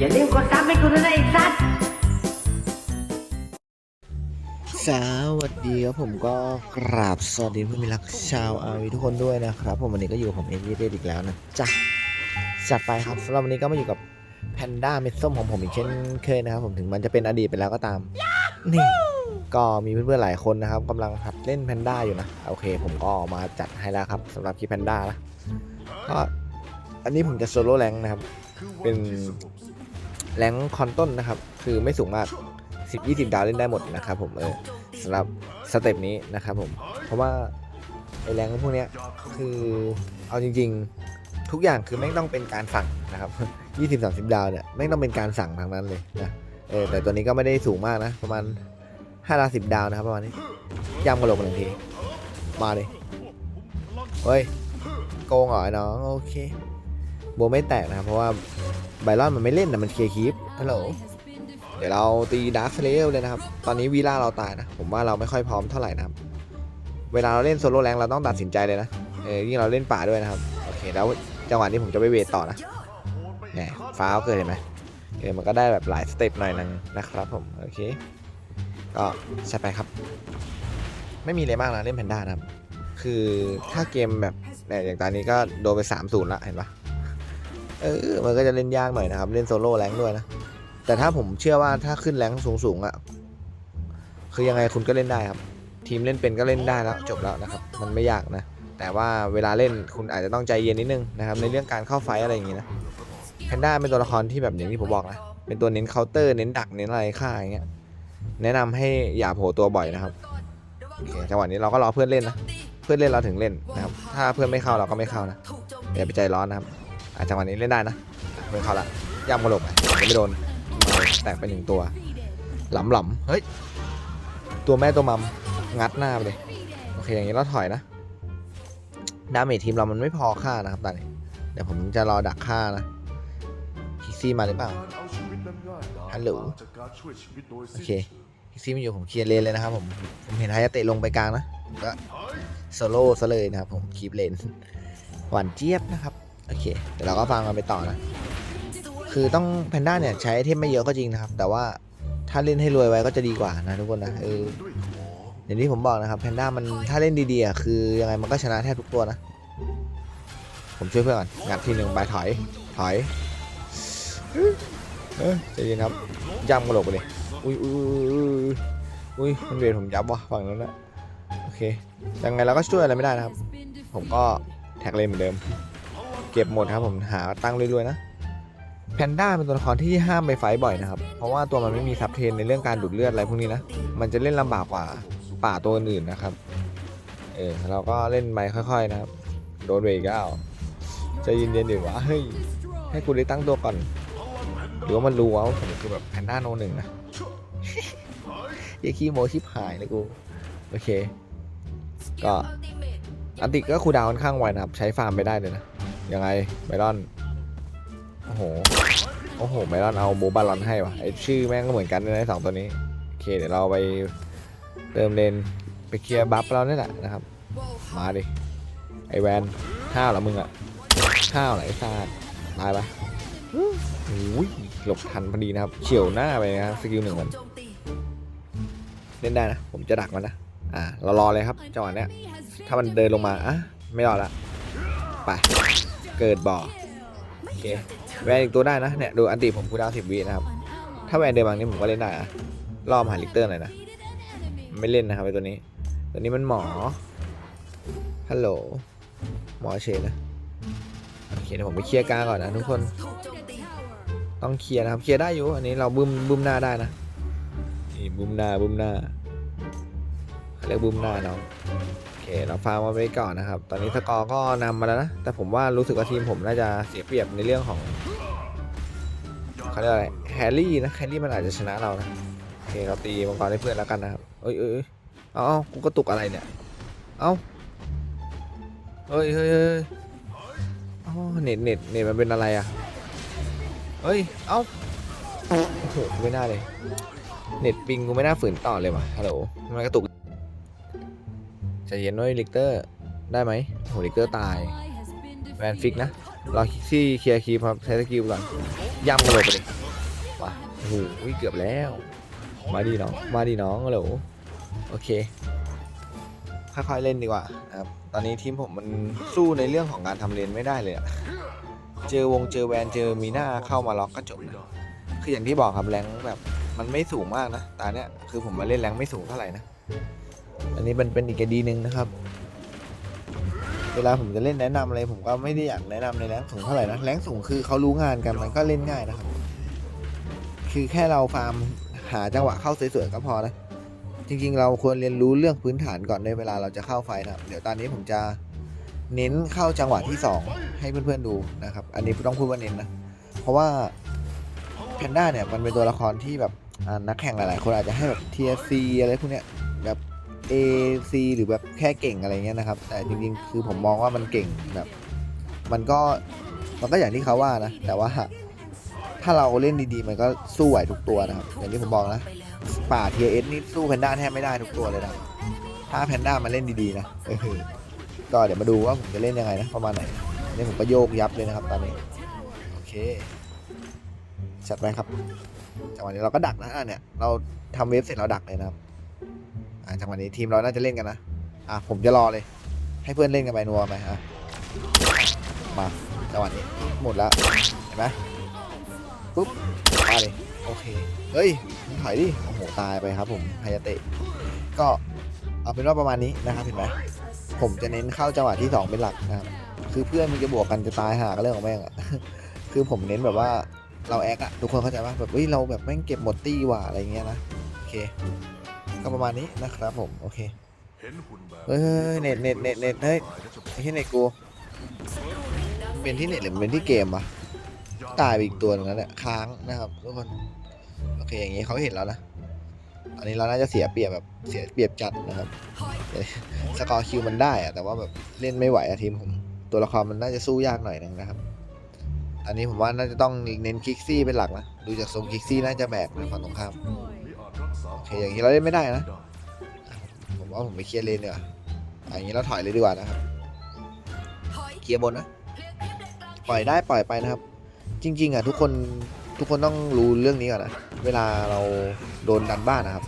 อย่าลืมกดซับให้กูด้วยนะไอ้สัตว์สวัสดีครับผมก็กราบสวัสดีเพื่อนมิตรรักชาวอาวีทุกคนด้วยนะครับ ผมวันนี้ก็อยู่กับผมเอ็นวีเดอีกแล้วนะจ๊ะจัดไปครับสำหรับวันนี้ก็มาอยู่กับแพนด้าเม็ดส้มของผมอีกเช่นเคยนะครับ ผมถึงมันจะเป็นอดีตไปแล้วก็ตามนี่ก็มีเพื่อนๆหลายคนนะครับกำลังหัดเล่นแพนด้าอยู่นะโอเค ผมก็มาจัดให้แล้วครับสำหรับคลิปแพนด้านะก็อันนี้ผมจะโซโล่แรงนะครับ เป็น แรงคอนต้นนะครับ คือไม่สูงมาก 10 20 ดาวเล่นได้หมดนะครับผมเออสำหรับสเต็ปนี้นะครับผม เพราะว่าไอแรงพวกเนี้ยคือเอาจริง ๆ ทุกอย่างคือไม่ต้องเป็นการสั่งนะครับ 20 30 ดาวเนี่ยไม่ต้องเป็นการสั่งทางนั้นเลยนะเออแต่ตัวนี้ก็ไม่ได้สูงมากนะ ประมาณ5ดาว10 ดาวนะครับประมาณนี้ย่ำกระโหลกหนึ่งที มาเลยเฮ้ยโกงเหรอไอ้น้องโอเคโบไม่แตกนะครับเพราะว่า ไบรอนมันไม่เล่นนะมันเคลียร์คีปฮัลโหลเดี๋ยวเราตีดาร์คเลเลยนะครับ ตอนนี้วีล่าเราตายนะ ผมว่าเราไม่ค่อยพร้อมเท่าไหร่นะครับ เวลาเราเล่นโซโล่แรงเราต้องตัดสินใจเลยนะ เออยิ่งเราเล่นป่าด้วยนะครับ โอเค แล้วจังหวะนี้ผมจะไปเวทต่อนะแหมฟ้าเกิดเห็นไหมเออมันก็ได้แบบหลายสเต็ปหน่อยนึงนะครับผม โอเค ก็ใช่ไปครับ ไม่มีอะไรมากนะเล่นแพนด้านะครับ คือถ้าเกมแบบเนี่ยอย่างตอนนี้ก็โดนไป3 0ละเห็นปะ เออมันก็จะเล่นยากหน่อยนะครับ เล่นโซโล่แรงด้วยนะ แต่ถ้าผมเชื่อว่าถ้าขึ้นแรงสูงสูงๆอะคือยังไงคุณก็เล่นได้ครับ ทีมเล่นเป็นก็เล่นได้แล้วจบแล้วนะครับ มันไม่ยากนะ แต่ว่าเวลาเล่นคุณอาจจะต้องใจเย็นนิดนึงนะครับในเรื่องการเข้าไฟอะไรอย่างงี้นะแพนด้าเป็นตัวละครที่แบบอย่างที่ผมบอกนะเป็นตัวเน้นเคาน์เตอร์เน้นดักเน้นอะไรฆ่าอย่างเงี้ยแนะนำให้อย่าโผล่ตัวบ่อยนะครับโอเคจังหวะนี้เราก็รอเพื่อนเล่นนะ เพื่อนเล่นเราถึงเล่นนะครับ ถ้าเพื่อนไม่เข้าเราก็ไม่เข้านะอย่าไปใจร้อนนะครับ อะจังหวะนี้เล่นได้นะเพื่อนเขาละย่ำกระโหลกไปไม่โดนแตกไปหนึ่งตัว หลำหลำเฮ้ย ตัวแม่ตัวมัม งัดหน้าไปเลย โอเค อย่างนี้เราถอยนะ ดาเมจทีมเรามันไม่พอค่านะครับตอนนี้เดี๋ยวผมจะรอดักค่านะคิกซี่มาหรือเปล่า ฮัลโหล โอเคคิกซี่ไม่อยู่ผมเคลียร์เลนเลยนะครับผม ผมเห็นไฮยาเตะลงไปกลางนะก็โซโล่ซะเลยนะครับผมคีบเลน หวานเจี๊ยบนะครับ โอเคเดี๋ยวเราก็ฟังกันไปต่อนะ คือต้องแพนด้าเนี่ยใช้ไอเทมไม่เยอะก็จริงนะครับ แต่ว่าถ้าเล่นให้รวยไว้ก็จะดีกว่านะทุกคนนะเอออย่างที่ผมบอกนะครับแพนด้ามันถ้าเล่นดีๆคือยังไงมันก็ชนะแทบทุกตัวนะ ผมช่วยเพื่อนก่อนงัดทีหนึ่งไปถอยถอยเออใจเย็นครับย่ำกระโหลกไปเลยอุ้ยอุ้ยอุ้ยอุ้ยมันเบียดผมยับว่ะฝั่งนั้นนะโอเคยังไงเราก็ช่วยอะไรไม่ได้นะครับ ผมก็แท็กเลนเหมือนเดิม เก็บหมดครับผมหาตั้งเรื่อยๆนะแพนด้าเป็นตัวละครที่ห้ามไปไฟบ่อยนะครับ เพราะว่าตัวมันไม่มีซับเทนในเรื่องการดูดเลือดอะไรพวกนี้นะ มันจะเล่นลำบากกว่าป่าตัวอื่นนะครับ เออเราก็เล่นไปค่อย ๆนะครับ โดนเวกแล้วใจเย็นๆดิวะเฮ้ยให้กูได้ตั้งตัวก่อนหรือว่ามันรู้ว่าผมคือแบบแพนด้าโนหนึ่งนะยี่ขี้โมชิบหายเลยกูโอเค ก็อันติก็คูดาวค่อนข้างไวนะครับ ใช้ฟาร์มไปได้เลยนะ ยังไงไบรอน โอ้โห โอ้โหไบรอนเอาโบบาลอนให้วะไอชื่อแม่งก็เหมือนกันเลยนะสองตัวนี้ โอเค เดี๋ยวเราไปเติมเลนไปเคลียร์บัฟเราเนี่ยแหละนะครับ มาดิ ไอแวนข้าวเหรอมึงอะข้าวไหนซาดตายปะโอ้ยหลบทันพอดีนะครับเฉียวหน้าไปนะครับสกิลหนึ่งมันเล่นได้นะ ผมจะดักมันนะ อ่า เรารอเลยครับจังหวะเนี้ย ถ้ามันเดินลงมา อะ ไม่รอดละ ไป เกิดบ่อโอเคแวนอีกตัวได้นะเนี่ยดูอันติผมคูลดาวสิบวินะครับ ถ้าแวนเดินบางนี้ผมก็เล่นได้อะล่อมาหาลิกเตอร์หน่อยนะ ไม่เล่นนะครับไอตัวนี้ ตัวนี้มันหมอ ฮัลโหล หมอเชนนะ โอเคเดี๋ยวผมไปเคลียร์กลางก่อนนะทุกคน ต้องเคลียร์นะครับ เคลียร์ได้อยู่ อันนี้เราบึ้มบึ้มหน้าได้นะ นี่บึ้มหน้าบึ้มหน้าเขาเรียกบึ้มหน้าน้องโอ เคเราฟาร์มมาไปก่อนนะครับ ตอนนี้สกอร์ก็นำมาแล้วนะ แต่ผมว่ารู้สึกว่าทีมผมน่าจะเสียเปรียบในเรื่องของเขาเรียกอะไรแฮร์รี่นะแฮร์รี่มันอาจจะชนะเรานะโอเคเราตีมังกรให้เพื่อนแล้วกันนะครับเอ้ยเอ้ยเอ้ยเอาเอากูกระตุกอะไรเนี่ย เอาเฮ้ยเฮ้ยเฮ้ยอ๋อเน็ตเน็ตเน็ตมันเป็นอะไรอะเฮ้ย เอาโอ้โหไม่น่าเลย เน็ตปิงกูไม่น่าฝืนต่อเลยว่ะฮัลโหลทำไมกระตุก ใจเย็นด้วยลิกเตอร์ได้ไหมโหลิกเตอร์ตายแวนฟิกนะรอคิกซี่เคลียร์คีพครับใช้สกิลก่อนย่ำกระโหลกไปเลยมาโอ้โหเกือบแล้ว มาดีน้องมาดีน้องฮัลโหลโอเคค่อยๆเล่นดีกว่าครับตอนนี้ทีมผมมันสู้ในเรื่องของการทำเลนไม่ได้เลยอะเจอวงเจอแวนเจอมีหน้าเข้ามาล็อกก็จบนะคืออย่างที่บอกครับแรงแบบมันไม่สูงมากนะตาเนี้ยคือผมมาเล่นแรงไม่สูงเท่าไหร่นะ อันนี้มันเป็นอีกดีหนึ่งนะครับ เวลาผมจะเล่นแนะนำอะไรผมก็ไม่ได้อยากแนะนำในแรงสูงเท่าไหร่นะแรงสูงคือเขารู้งานกันมันก็เล่นง่ายนะครับ คือแค่เราฟาร์มหาจังหวะเข้าสวยๆก็พอนะจริงๆ เราควรเรียนรู้เรื่องพื้นฐานก่อนในเวลาเราจะเข้าไฟนะครับ เดี๋ยวตอนนี้ผมจะเน้นเข้าจังหวะที่ 2 ให้เพื่อนๆดูนะครับ อันนี้ต้องพูดว่าเน้นนะ เพราะว่าแพนด้าเนี่ยมันเป็นตัวละครที่แบบนักแข่งหลายๆ คนอาจจะให้แบบ TFC อะไรพวกเนี้ยแบบ AC หรือแบบแค่เก่งอะไรเงี้ยนะครับ แต่จริงๆ คือผมมองว่ามันเก่งแบบ มันก็มันก็อย่างที่เขาว่านะ แต่ว่าถ้าเราเล่นดีๆ มันก็สู้ไหวทุกตัวนะครับ อย่างที่ผมบอกนะ ป่า TS นี่สู้แพนด้าแทบไม่ได้ทุกตัวเลยนะ ถ้าแพนด้ามาเล่นดีๆนะก็เดี๋ยวมาดูว่าผมจะเล่นยังไงนะประมาณไหนอันนี่ผมก็โยกยับเลยนะครับตอนนี้ โอเคจัดไปครับจังหวะนี้เราก็ดักนะอะเนี่ย เราทำเวฟเสร็จเราดักเลยนะครับ อ่าจังหวะนี้ทีมเราน่าจะเล่นกันนะอะผมจะรอเลย ให้เพื่อนเล่นกันไปนัวไปอะมาจังหวะนี้หมดแล้วเห็นไหมปุ๊บมาเลยโอเคเฮ้ยถอยดิโอ้โหตายไปครับผมไฮยาเตะก็เอาเป็นว่าประมาณนี้นะครับเห็นไหมผมจะเน้นเข้าจังหวะที่สองเป็นหลักนะครับคือเพื่อนมันจะบวกกันจะตายหาก็เรื่องของแม่งอะคือผมเน้นแบบว่าเราแอคอะทุกคนเข้าใจว่าแบบเฮ้ยเราแบบแม่งเก็บหมดตี้ว่ะอะไรเงี้ยนะโอเค ก็ประมาณนี้นะครับผม โอเคเฮ้ยเฮ้ยเฮ้ยเน็ตเน็ตเน็ตเน็ตเฮ้ยไอ้ที่เน็ตกู เป็นที่เน็ตหรือเป็นที่เกมวะตายไปอีกตัวหนึงแล้วเนี่ยค้างนะครับทุกคน โอเคอย่างงี้เขาเห็นแล้วนะ อันนี้เราน่าจะเสียเปรียบแบบเสียเปรียบจัดนะครับเอ้ยสกอร์คิวมันได้อะแต่ว่าแบบเล่นไม่ไหวอะทีมผมตัวละครมันน่าจะสู้ยากหน่อยนึงนะครับ อันนี้ผมว่าน่าจะต้องเน้นคิกซี่เป็นหลักนะ ดูจากทรงคิกซี่น่าจะแบกนะฝั่งตรงข้าม โอเคอย่างนี้เราเล่นไม่ได้นะ ผมว่าผมไปเคลียร์เลนเดีกว่าอะอย่างนี้เราถอยเลยดีกว่านะครับ เคลียร์บนนะ ปล่อยได้ปล่อยไปนะครับ จริง ๆอะทุกคนทุกคนต้องรู้เรื่องนี้ก่อนนะ เวลาเราโดนดันบ้านนะครับ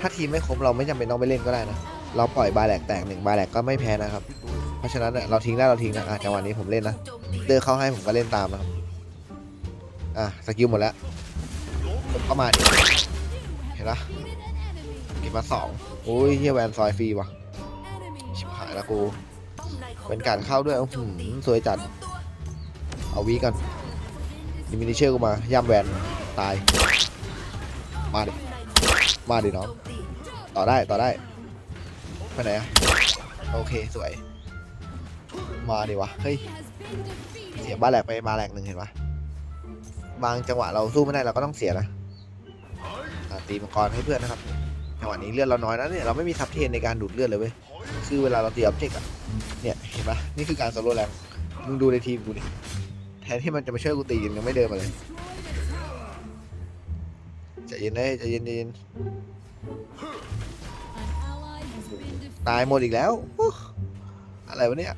ถ้าทีมไม่ครบเราไม่จำเป็นต้องไปเล่นก็ได้นะ เราปล่อยบาแหลกแตกหนึ่งบาแหลกก็ไม่แพ้นะครับ เพราะฉะนั้นเราทิ้งได้เราทิ้งนะอะจังหวะนี้ผมเล่นนะเตอร์เข้าให้ผมก็เล่นตามนะครับ อะสกิลหมดแล้วผมก็มาดิ ห็นปะเก็บมาสองโอ้ยเฮียแวนซอยฟรีว่ะ ชิบหายแล้วกู เป็นการเข้าด้วย อื้อหือสวยจัด เอาวีกันดิมินิเชอร์กูมา ย่ำแวน ตาย มาดิ มาดิน้อง ต่อได้ ต่อได้ ไปไหนอะโอเค สวย มาดิวะ เฮ้ย เสียบ้าแหลกไปมาแหลกหนึ่งเห็นปะบางจังหวะเราสู้ไม่ได้เราก็ต้องเสียนะ ตีมังกรให้เพื่อนนะครับจังหวะนี้เลือดเราน้อยนะเนี่ยเราไม่มีซับเทนในการดูดเลือดเลยเว้ยคือเวลาเราตีออบเจกต์อะเนี่ยเห็นปะนี่คือการโซโล่แรงมึงดูในทีมกูดิแทนที่มันจะมาช่วยกูตียังไม่เดินมาเลยใจเย็นเลยใจเย็นเย็นตายหมดอีกแล้ว อะไรวะเนี่ย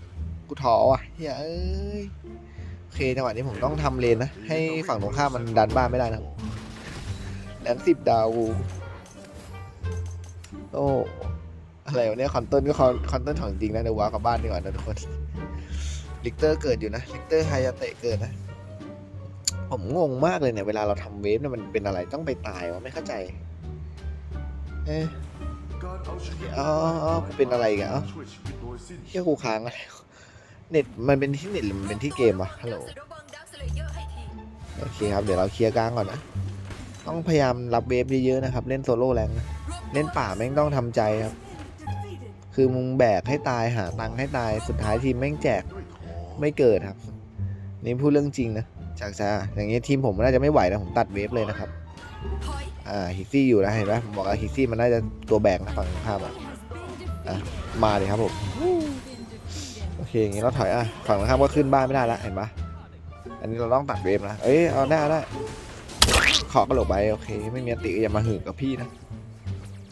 กูท้อว่ะเฮ้ยโอเคจังหวะนี้ผมต้องทำเลนนะ ให้ฝั่งตรงข้ามมันดันบ้านไม่ได้นะ แรงสิบดาวโอ้อะไรวะเนี่ยคอนเติ้ลก็คอนคอนเติ้ลของจริงนะเดี๋ยวว้ากับบ้านดีกว่านะทุกคนลิกเตอร์เกิดอยู่นะลิกเตอร์ไฮยาเตะเกิดนะ ผมงงมากเลยเนี่ย เวลาเราทำเวฟเนี่ยมันเป็นอะไรต้องไปตายวะไม่เข้าใจ เอ๊ะอ๋อเป็นอะไรกันอ๋อเฮียกูค้างอะไรเน็ตมันเป็นที่เน็ตหรือมันเป็นที่เกมวะฮัลโหลโอเคครับ เดี๋ยวเราเคลียร์กลางก่อนนะ ต้องพยายามรับเวฟเยอะๆนะครับ เล่นโซโล่แรงนะเล่นป่าแม่งต้องทำใจครับ คือมึงแบกให้ตายหาตังค์ให้ตายสุดท้ายทีมแม่งแจกไม่เกิดครับ นี่พูดเรื่องจริงนะจากจ้าอย่างนี้ทีมผมน่าจะไม่ไหวนะผมตัดเวฟเลยนะครับอ่าฮิซี่อยู่นะเห็นไหมผมบอกว่าฮิซี่มันน่าจะตัวแบกนะฝั่งตรงข้ามอะอะมาเลยครับผมโอเคอย่างนี้เราถอยอะฝั่งตรงข้ามก็ขึ้นบ้านไม่ได้ละเห็นปะอันนี้เราต้องตัดเวฟนะเอ้ยเอาได้เอาได้ ขอกระโหลกไปโอเค ไม่มีอัติอย่ามาหือกับพี่นะ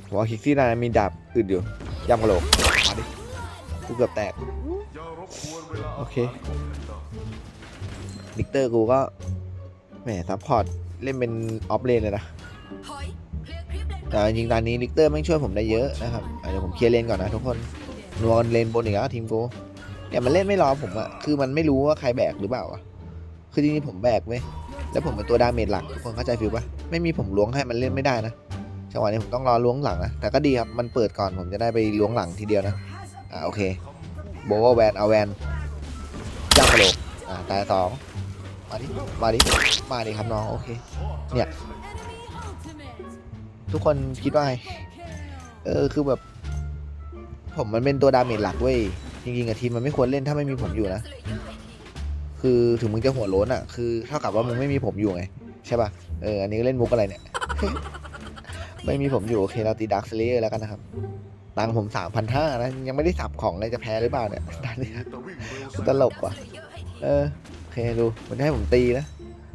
ผมว่าฮิกซี่น่าจะมีดาบอื่นอยู่ย่ำกระโหลกมาดิกูเกือบแตกโอเคลิกเตอร์กูก็แหมซัพพอร์ตเล่นเป็นออฟเลนเลยนะแต่จริงๆตอนนี้ลิกเตอร์แม่ช่วยผมได้เยอะนะครับเดี๋ยวผมเคลียร์เลนก่อนนะทุกคนนัวกันเลนบนอีกแล้วทีมกูเนี่ยมันเล่นไม่รอผมอะคือมันไม่รู้ว่าใครแบกหรือเปล่าอะคือจริงๆผมแบกเว้ย แล้วผมเป็นตัวดาเมจหลักทุกคนเข้าใจฟิลปะไม่มีผมล้วงให้มันเล่นไม่ได้นะจังหวะนี้ผมต้องรอล้วงหลังนะแต่ก็ดีครับมันเปิดก่อนผมจะได้ไปล้วงหลังทีเดียวนะอ่าโอเคโบว์แวนเอาแวนย่างกระโหลกอ่าตายสองมาดิมาดิมาดิครับน้องโอเคเนี่ยทุกคนคิดว่าไงเออคือแบบ ผมมันเป็นตัวดาเมจหลักเว้ยจริงๆอะทีมมันไม่ควรเล่นถ้าไม่มีผมอยู่นะ คือถึงมึงจะหัวโล้นอะคือเท่ากับว่ามึงไม่มีผมอยู่ไงใช่ป่ะเอออันนี้เล่นมุกอะไรเนี่ย ไม่มีผมอยู่โอเคเราตีดักสเลอแล้วกันนะครับตังผมสามพันห้านะยังไม่ได้สับของเลยจะแพ้หรือเปล่าเนี่ยตอนนี้ตลกว่ะเออโอเคดูมันให้ผมตีนะ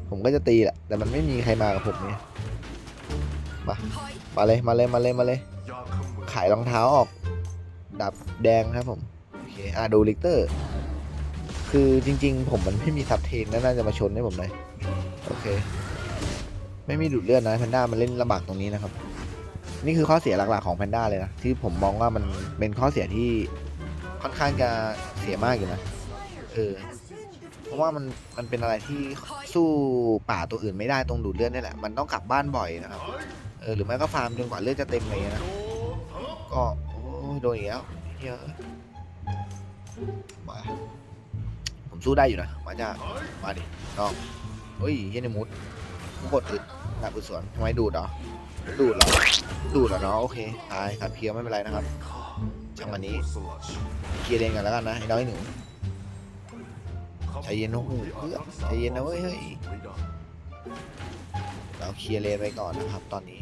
ผมก็จะตีแหละแต่มันไม่มีใครมากับผมเนี่ยมามาเลยมาเลยมาเลยมาเลย ขายรองเท้าออก ดับแดงครับผมโอเคอะดูลิกเตอร์ คือจริง ๆ ผมมันไม่มีซับเทนน่าจะมาชนให้ผมเลยโอเค ไม่มีดูดเลือดนะแพนด้ามันเล่นลำบากตรงนี้นะครับ นี่คือข้อเสียหลักๆของแพนด้าเลยนะที่ผมมองว่ามันเป็นข้อเสียที่ค่อนข้างจะเสียมากอยู่นะเออเพราะว่ามันมันเป็นอะไรที่สู้ป่าตัวอื่นไม่ได้ตรงดูดเลือดนี่แหละมันต้องกลับบ้านบ่อยนะครับเออหรือไม่ก็ฟาร์มจนกว่าเลือดจะเต็มไรเลยนะก็โอ้ยโดนอีกแล้วเฮียมา ผมสู้ได้อยู่นะมาจ้ามาดิน้องเฮ้ยเฮียในมุดกูกดอึดหนักอึดสวนทำไมดูดเหรอดูดเหรอดูดเหรอเนาะโอเคตายครับเพียวไม่เป็นไรนะครับจังวะนี้เคลียร์เลนกันแล้วกันนะไอ้น้อยหนูใจเย็นนะโอ้โหเพื่อนใจเย็นนะเว้ยเฮ้ยเราเคลียร์เลนไปก่อนนะครับ ตอนนี้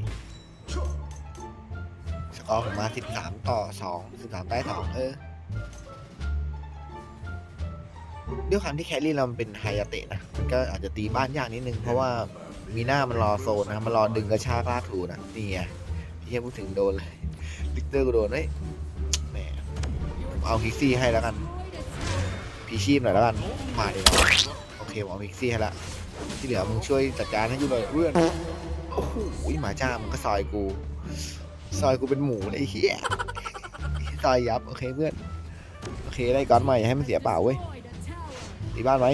สกอร์ผมมา 13 ต่อ 2 13ได้2เออ ด้วยความที่แครี่เราเป็นไฮยาเตะนะมันก็อาจจะตีบ้านยากนิดนึง เพราะว่ามีหน้ามันรอโซนนะ มันรอดึงกระชากลากถูนะนี่ไงพี่เฮียพูดถึงโดนเลยลิกเตอร์ก็โดนเฮ้ยแหมผมเอาพิกซี่ให้แล้วกันพีชีพหน่อยแล้วกันมาดีกว่าโอเคผมเอาพิกซี่ให้ละที่เหลือมึงช่วยจัดการให้กูหน่อยเพื่อนโอ้โหหมาจ้ามันก็ซอยกู ซอยกูเป็นหมูเลยเฮียซอยยับโอเคเพื่อนโอเคได้ก้อนใหม่อย่าให้มันเสียเปล่าเว้ย ตีบ้านไหม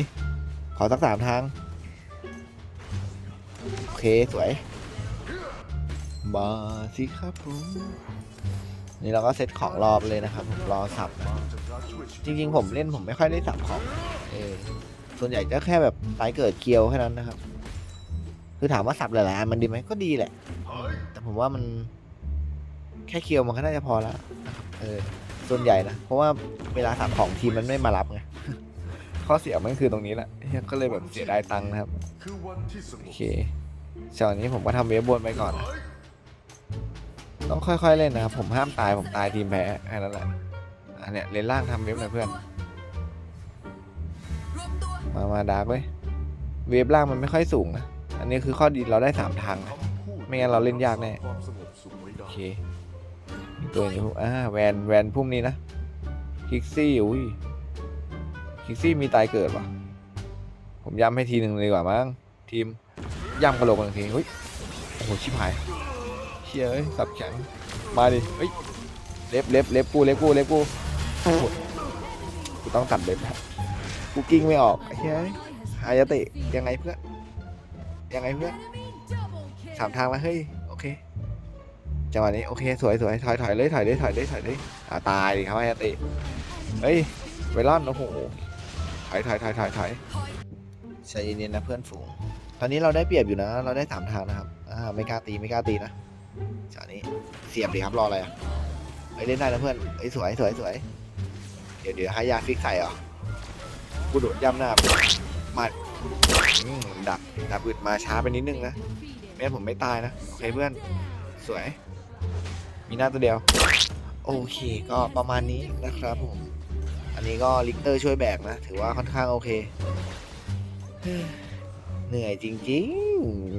ขอสักสามทาง โอเค สวย มาสิครับผมนี่เราก็เซตของรอบเลยนะครับผมรอสับนะจริง ๆ ผมเล่นผมไม่ค่อยได้สับของเออส่วนใหญ่จะแค่แบบตายเกิดเกียวแค่นั้นนะครับ คือถามว่าสับหลายๆมันดีไหมก็ดีแหละ แต่ผมว่ามันแค่เคียวมันก็น่าจะพอแล้วนะครับเออส่วนใหญ่นะ เพราะว่าเวลาสับของทีมมันไม่มารับไง ข้อเสียมันคือตรงนี้แหละเหี้ยก็เลยแบบเสียดายตังค์นะครับโอเคจากนี้ผมก็ทำเวฟบนไปก่อน ต้องค่อยๆเล่นนะครับผมห้ามตายผมตายทีมแพ้แค่นั้นแหละอันเนี้ยเลนล่างทำเวฟหน่อยเพื่อน มามาดาร์กเว้ยเวฟล่างมันไม่ค่อยสูงนะอันนี้คือข้อดีเราได้สามทางนะไม่งั้นเราเล่นยากแน่โอเคตัวนี้พวกอ่าแวนแวนพุ่มนี้นะคิกซี่อุ้ย คิกซี่มีตายเกิดว่ะผมย้ำให้ทีหนึ่งเลยดีกว่ามั้งทีมย่ำกระโหลกหนึ่งทีเฮ้ยโอ้โหชิบหายเชี่ยเอ้ยสับแข็งมาดิเฮ้ยเล็บเล็บเล็บกูเล็บกูเล็บกูโอ้โหกูต้องตัดเล็บกูกิ้งไม่ออกเฮ้ยอายเตะยังไงเพื่อนยังไงเพื่อนสามทางแล้วเฮ้ยโอเคจังหวะนี้โอเคสวยสวยถอยถอยเลยถอยเลยถอยเลยถอยเลยอ่าตายดิครับอายเตะเฮ้ยเวลอนโอ้โห ถอยถอยถอยถอยถอยใจเย็นๆนะเพื่อนฝูง ตอนนี้เราได้เปรียบอยู่นะ เราได้สามทางนะครับ อ่า ไม่กล้าตี ไม่กล้าตีนะจากนี้เสียบดิครับ รออะไรอะเฮ้เล่นได้นะเพื่อนเฮ้สวยสวยสวย เดี๋ยวเดี๋ยวให้ยาฟิกใส่เหรอกูโดดย่ำหน้ามาดักดักอึดมาช้าไปนิดนึงนะ ไม่งั้นผมไม่ตายนะ โอเคเพื่อน สวย มีหน้าตัวเดียว โอเค ก็ประมาณนี้นะครับผม อันนี้ก็ลิกเตอร์ช่วยแบกนะ ถือว่าค่อนข้างโอเค เหนื่อยจริง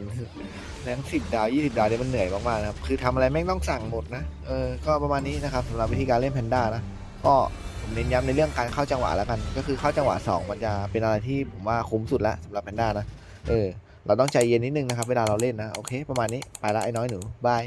ๆแรงสิบดาวยี่สิบดาวเนี่ยมันเหนื่อยมากๆนะครับ คือทำอะไรแม่งต้องสั่งหมดนะ เออ ก็ประมาณนี้นะครับสำหรับวิธีการเล่นแพนด้านะ ก็ผมเน้นย้ำในเรื่องการเข้าจังหวะแล้วกัน ก็คือเข้าจังหวะ 2 มันจะเป็นอะไรที่ผมว่าคุ้มสุดแล้วสำหรับแพนด้านะ เออ เราต้องใจเย็นนิดนึงนะครับ เวลาเราเล่นนะ โอเค ประมาณนี้ ไปละไอ้น้อยหนู บาย